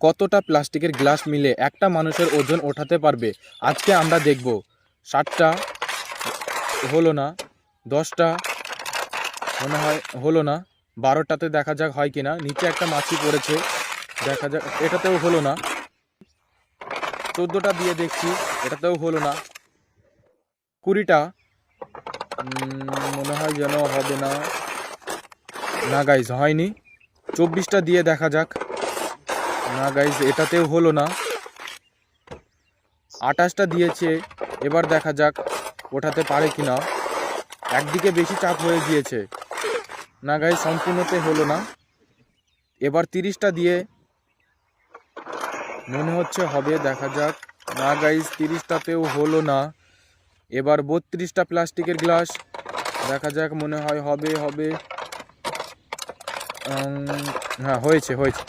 কতটা প্লাস্টিকের গ্লাস মিলে একটা মানুষের ওজন ওঠাতে পারবে? আজকে আমরা দেখব। ষাটটা হলো না, দশটা মনে হয় হলো না, বারোটাতে দেখা যাক হয় কিনা। নিচে একটা মাছি পড়েছে, দেখা যাক, এটাতেও হলো না। চোদ্দোটা দিয়ে দেখছি, এটাতেও হলো না। কুড়িটা মনে হয় যেন হবে না। না গাইজ হয়নি। চব্বিশটা দিয়ে দেখা যাক। না গাইজ এটাতেও হলো না। আঠাশটা দিয়েছে, এবার দেখা যাক ওঠাতে পারে কি না একদিকে বেশি চাপ হয়ে গিয়েছে। না গাইজ সম্পূর্ণতে হলো না। এবার তিরিশটা দিয়ে মনে হচ্ছে হবে, দেখা যাক। না গাইজ তিরিশটাতেও হলো না। এবার বত্রিশটা প্লাস্টিকের গ্লাস। দেখা যাক, মনে হয় হবে হবে। হ্যাঁ হয়েছে হয়েছে।